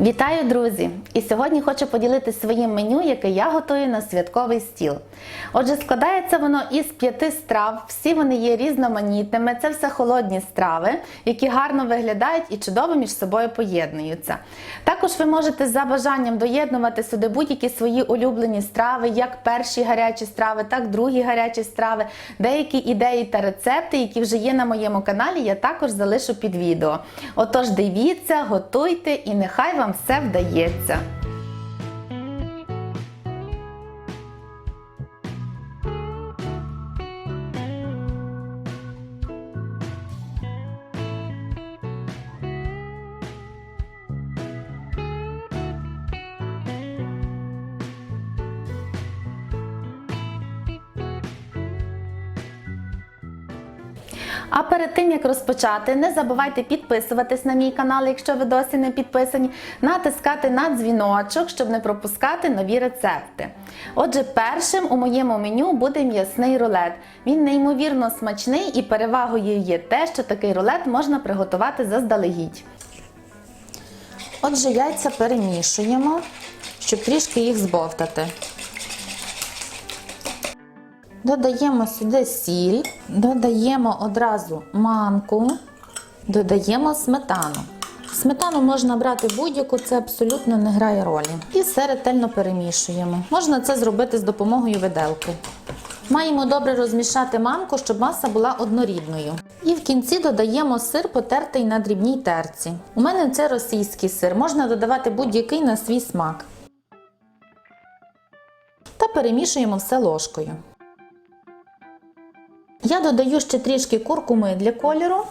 Вітаю, друзі! І сьогодні хочу поділитися своїм меню, яке я готую на святковий стіл. Отже, складається воно із п'яти страв, всі вони є різноманітними. Це все холодні страви, які гарно виглядають і чудово між собою поєднуються. Також ви можете за бажанням доєднувати сюди будь-які свої улюблені страви, як перші гарячі страви, так другі гарячі страви. Деякі ідеї та рецепти, які вже є на моєму каналі, я також залишу під відео. Отож, дивіться, готуйте і нехай вам все вдається. А перед тим як розпочати, не забувайте підписуватись на мій канал, якщо ви досі не підписані, натискати на дзвіночок, щоб не пропускати нові рецепти. Отже, першим у моєму меню буде м'ясний рулет. Він неймовірно смачний і перевагою є те, що такий рулет можна приготувати заздалегідь. Отже, яйця перемішуємо, щоб трішки їх збовтати. Додаємо сюди сіль, додаємо одразу манку, додаємо сметану. Сметану можна брати будь-яку, це абсолютно не грає ролі. І все ретельно перемішуємо. Можна це зробити з допомогою виделки. Маємо добре розмішати манку, щоб маса була однорідною. І в кінці додаємо сир, потертий на дрібній терці. У мене це російський сир, можна додавати будь-який на свій смак. Та перемішуємо все ложкою. Я додаю ще трішки куркуми для кольору,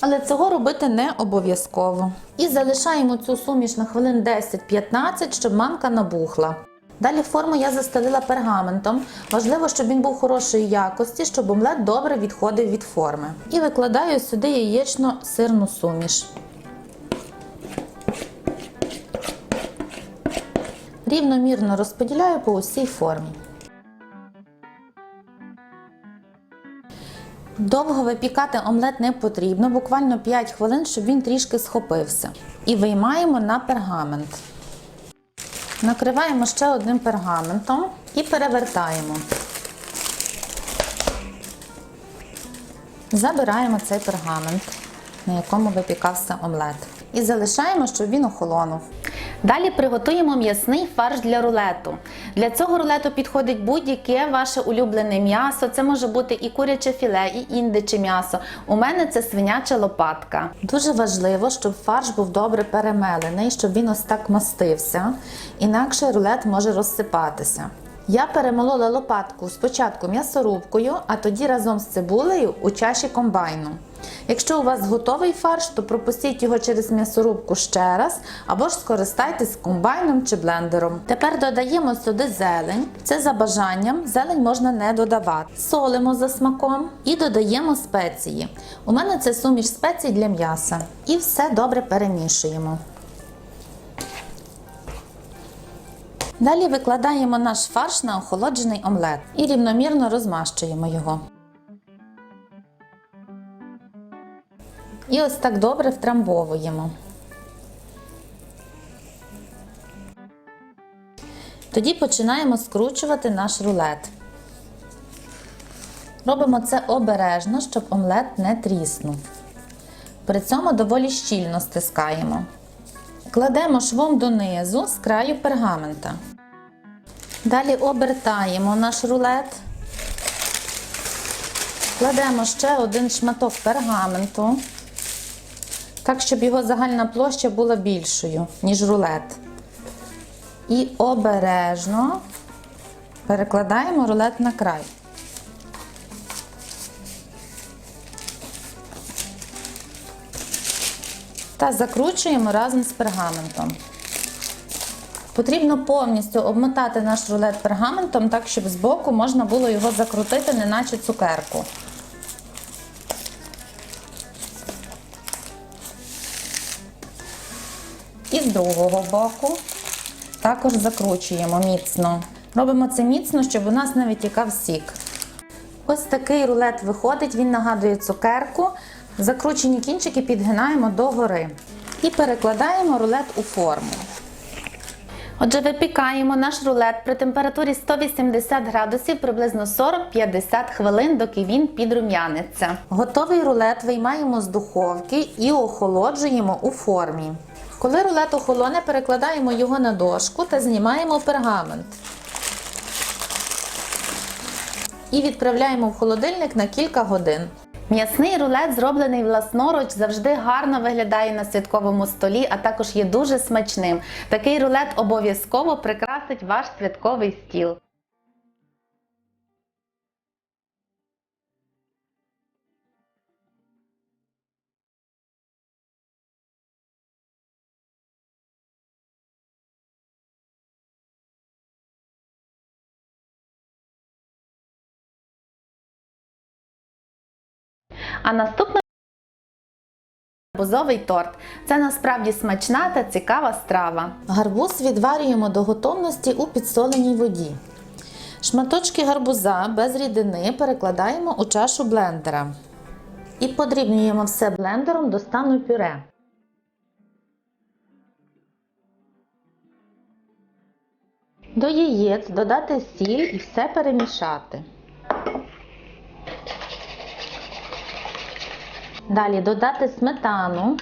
але цього робити не обов'язково. І залишаємо цю суміш на хвилин 10-15, щоб манка набухла. Далі форму я застелила пергаментом. Важливо, щоб він був хорошої якості, щоб омлет добре відходив від форми. І викладаю сюди яєчно-сирну суміш. Рівномірно розподіляю по усій формі. Довго випікати омлет не потрібно, буквально 5 хвилин, щоб він трішки схопився. І виймаємо на пергамент. Накриваємо ще одним пергаментом і перевертаємо. Забираємо цей пергамент, на якому випікався омлет. І залишаємо, щоб він охолонув. Далі приготуємо м'ясний фарш для рулету. Для цього рулету підходить будь-яке ваше улюблене м'ясо. Це може бути і куряче філе, і індиче м'ясо. У мене це свиняча лопатка. Дуже важливо, щоб фарш був добре перемелений, щоб він ось так мастився, інакше рулет може розсипатися. Я перемолола лопатку спочатку м'ясорубкою, а тоді разом з цибулею у чаші комбайну. Якщо у вас готовий фарш, то пропустіть його через м'ясорубку ще раз, або ж скористайтесь комбайном чи блендером. Тепер додаємо сюди зелень. Це за бажанням, зелень можна не додавати. Солимо за смаком і додаємо спеції. У мене це суміш спецій для м'яса. І все добре перемішуємо. Далі викладаємо наш фарш на охолоджений омлет і рівномірно розмащуємо його. І ось так добре втрамбовуємо. Тоді починаємо скручувати наш рулет. Робимо це обережно, щоб омлет не тріснув. При цьому доволі щільно стискаємо. Кладемо швом донизу з краю пергамента. Далі обертаємо наш рулет. Кладемо ще один шматок пергаменту, так, щоб його загальна площа була більшою, ніж рулет. І обережно перекладаємо рулет на край. Та закручуємо разом з пергаментом. Потрібно повністю обмотати наш рулет пергаментом, так, щоб збоку можна було його закрутити, неначе цукерку. І з другого боку також закручуємо міцно. Робимо це міцно, щоб у нас не витікав сік. Ось такий рулет виходить, він нагадує цукерку. Закручені кінчики підгинаємо догори. І перекладаємо рулет у форму. Отже, випікаємо наш рулет при температурі 180 градусів приблизно 40-50 хвилин, доки він підрум'яниться. Готовий рулет виймаємо з духовки і охолоджуємо у формі. Коли рулет охолоне, перекладаємо його на дошку та знімаємо пергамент. І відправляємо в холодильник на кілька годин. М'ясний рулет, зроблений власноруч, завжди гарно виглядає на святковому столі, а також є дуже смачним. Такий рулет обов'язково прикрасить ваш святковий стіл. А наступна Гарбузовий торт. Це насправді смачна та цікава страва. Гарбуз відварюємо до готовності у підсоленій воді. Шматочки гарбуза без рідини перекладаємо у чашу блендера. І подрібнюємо все блендером до стану пюре. До яєць додати сіль і все перемішати. Далі додати сметану,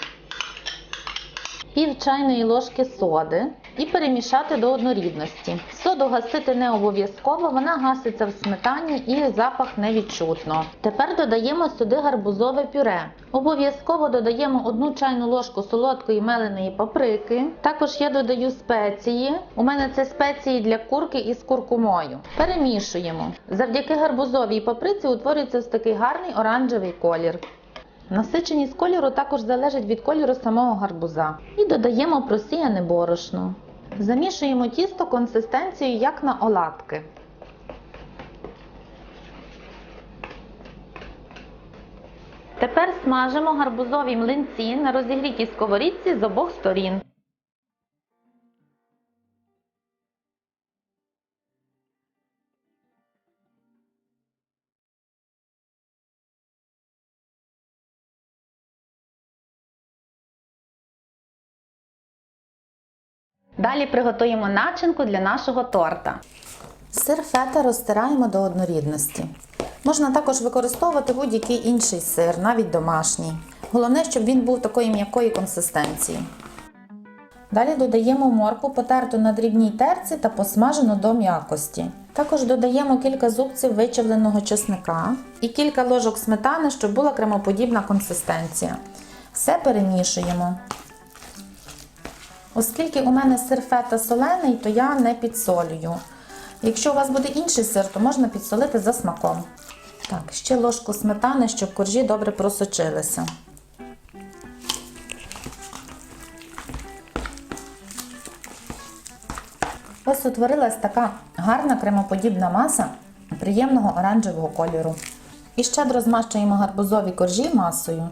пів чайної ложки соди і перемішати до однорідності. Соду гасити не обов'язково, вона гаситься в сметані і запах не відчутно. Тепер додаємо сюди гарбузове пюре. Обов'язково додаємо одну чайну ложку солодкої меленої паприки. Також я додаю спеції. У мене це спеції для курки із куркумою. Перемішуємо. Завдяки гарбузовій паприці утворюється ось такий гарний оранжевий колір. Насиченість кольору також залежить від кольору самого гарбуза. І додаємо просіяне борошно. Замішуємо тісто консистенцією як на оладки. Тепер смажимо гарбузові млинці на розігрітій сковорідці з обох сторін. Далі приготуємо начинку для нашого торта. Сир фета розтираємо до однорідності. Можна також використовувати будь-який інший сир, навіть домашній. Головне, щоб він був такої м'якої консистенції. Далі додаємо моркву, потерту на дрібній терці та посмажену до м'якості. Також додаємо кілька зубців вичавленого чесника і кілька ложок сметани, щоб була кремоподібна консистенція. Все перемішуємо. Оскільки у мене сир фета солений, то я не підсолюю. Якщо у вас буде інший сир, то можна підсолити за смаком. Так, ще ложку сметани, щоб коржі добре просочилися. Ось утворилась така гарна кремоподібна маса приємного оранжевого кольору. І щедро змащуємо гарбузові коржі масою.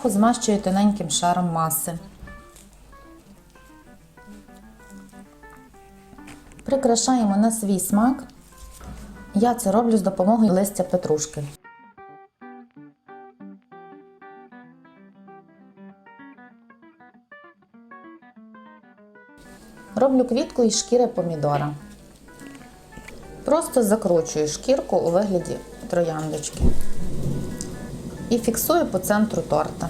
Зверху змащую тоненьким шаром маси. Прикрашаємо на свій смак. Я це роблю з допомогою листя петрушки. Роблю квітку із шкіри помідора. Просто закручую шкірку у вигляді трояндочки і фіксую по центру торта.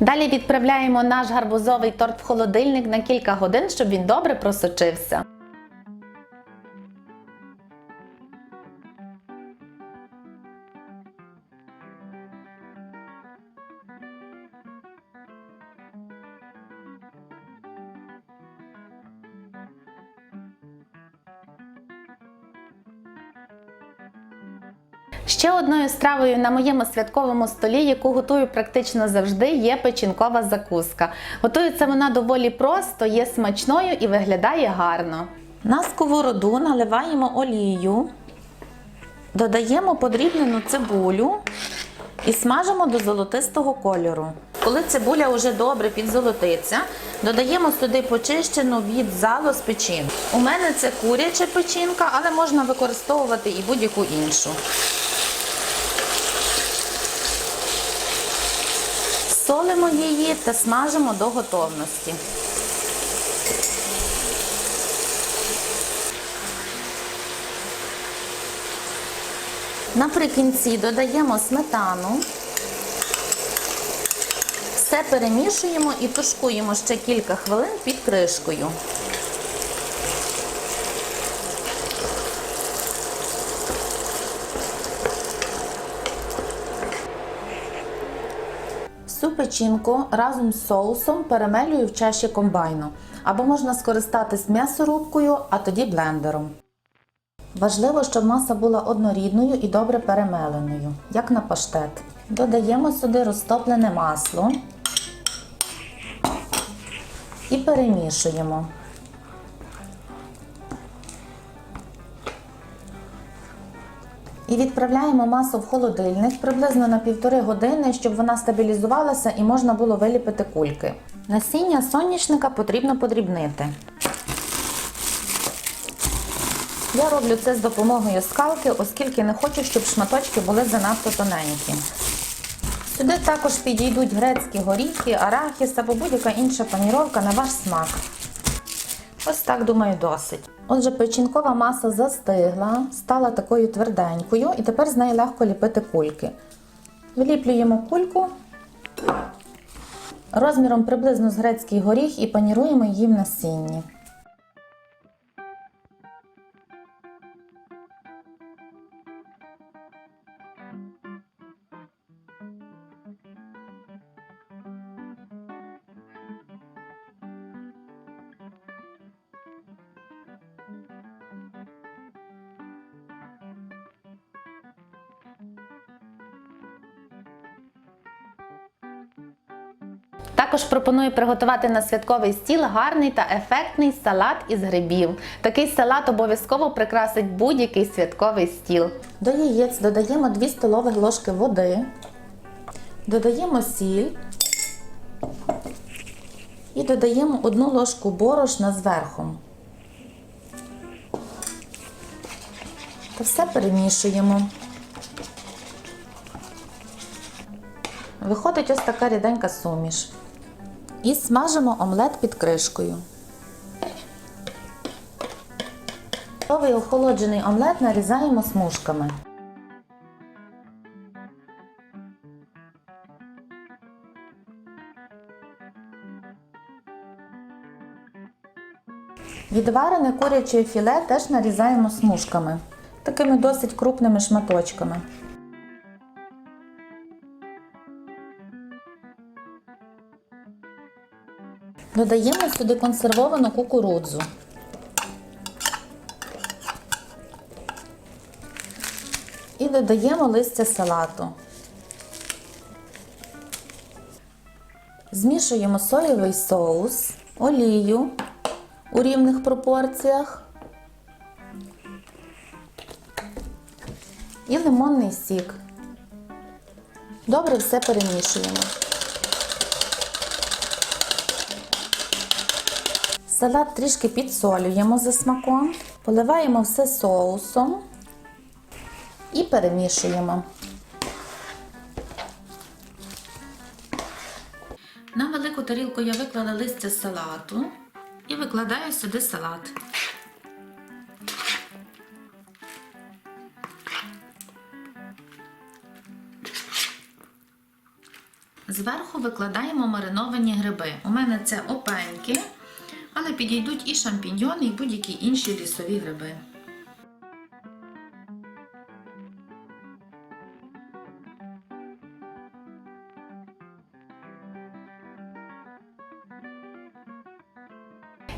Далі відправляємо наш гарбузовий торт в холодильник на кілька годин, щоб він добре просочився. Стравою на моєму святковому столі, яку готую практично завжди, є печінкова закуска. Готується вона доволі просто, є смачною і виглядає гарно. На сковороду наливаємо олію. Додаємо подрібнену цибулю і смажимо до золотистого кольору. Коли цибуля вже добре підзолотиться, додаємо сюди почищену від залу з печінку. У мене це куряча печінка, але можна використовувати і будь-яку іншу. Солимо її та смажимо до готовності. Наприкінці додаємо сметану. Все перемішуємо і тушкуємо ще кілька хвилин під кришкою. Печінку разом з соусом перемелюю в чаші комбайну. Або можна скористатись м'ясорубкою, а тоді блендером. Важливо, щоб маса була однорідною і добре перемеленою, як на паштет. Додаємо сюди розтоплене масло і перемішуємо. І відправляємо масу в холодильник приблизно на півтори години, щоб вона стабілізувалася і можна було виліпити кульки. Насіння соняшника потрібно подрібнити. Я роблю це з допомогою скалки, оскільки не хочу, щоб шматочки були занадто тоненькі. Сюди також підійдуть грецькі горіхи, арахіс або будь-яка інша паніровка на ваш смак. Ось так, думаю, досить. Отже, печінкова маса застигла, стала такою тверденькою, і тепер з неї легко ліпити кульки. Виліплюємо кульку розміром приблизно з грецький горіх і паніруємо її в насінні. Також пропоную приготувати на святковий стіл гарний та ефектний салат із грибів. Такий салат обов'язково прикрасить будь-який святковий стіл. До яєць додаємо 2 столові ложки води, додаємо сіль і додаємо 1 ложку борошна зверху. Та все перемішуємо. Виходить ось така ріденька суміш. І смажимо омлет під кришкою. Готовий охолоджений омлет нарізаємо смужками. Відварене куряче філе теж нарізаємо смужками, такими досить крупними шматочками. Додаємо сюди консервовану кукурудзу. І додаємо листя салату. Змішуємо соєвий соус, олію у рівних пропорціях і лимонний сік. Добре все перемішуємо. Салат трішки підсолюємо за смаком, поливаємо все соусом і перемішуємо. На велику тарілку я виклала листя салату і викладаю сюди салат. Зверху викладаємо мариновані гриби. У мене це опеньки, але підійдуть і шампіньйони, і будь-які інші лісові гриби.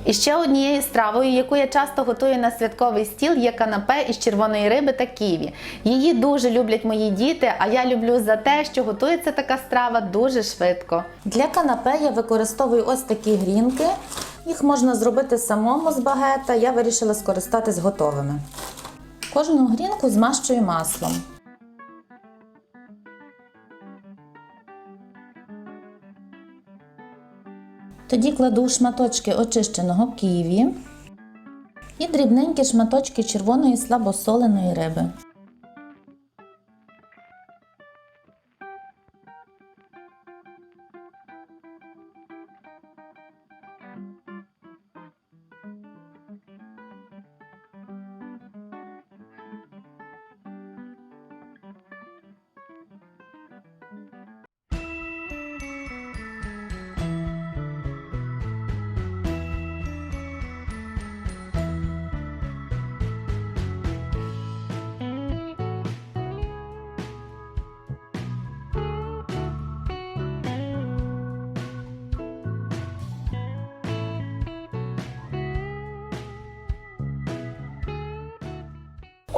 І ще однією стравою, яку я часто готую на святковий стіл, є канапе із червоної риби та ківі. Її дуже люблять мої діти, а я люблю за те, що готується така страва дуже швидко. Для канапе я використовую ось такі грінки. Їх можна зробити самому з багета. Я вирішила скористатись готовими. Кожну грінку змащую маслом. Тоді кладу шматочки очищеного ківі і дрібненькі шматочки червоної слабосоленої риби.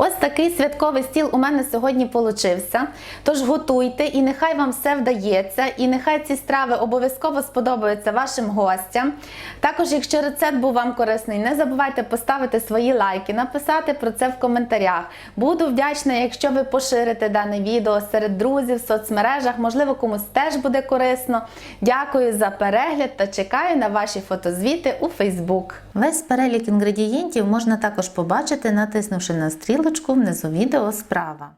Ось такий святковий стіл у мене сьогодні получився. Тож готуйте і нехай вам все вдається, і нехай ці страви обов'язково сподобаються вашим гостям. Також, якщо рецепт був вам корисний, не забувайте поставити свої лайки, написати про це в коментарях. Буду вдячна, якщо ви поширите дане відео серед друзів в соцмережах, можливо, комусь теж буде корисно. Дякую за перегляд та чекаю на ваші фотозвіти у Фейсбук. Весь перелік інгредієнтів можна також побачити, натиснувши на стрілочку внизу відео справа.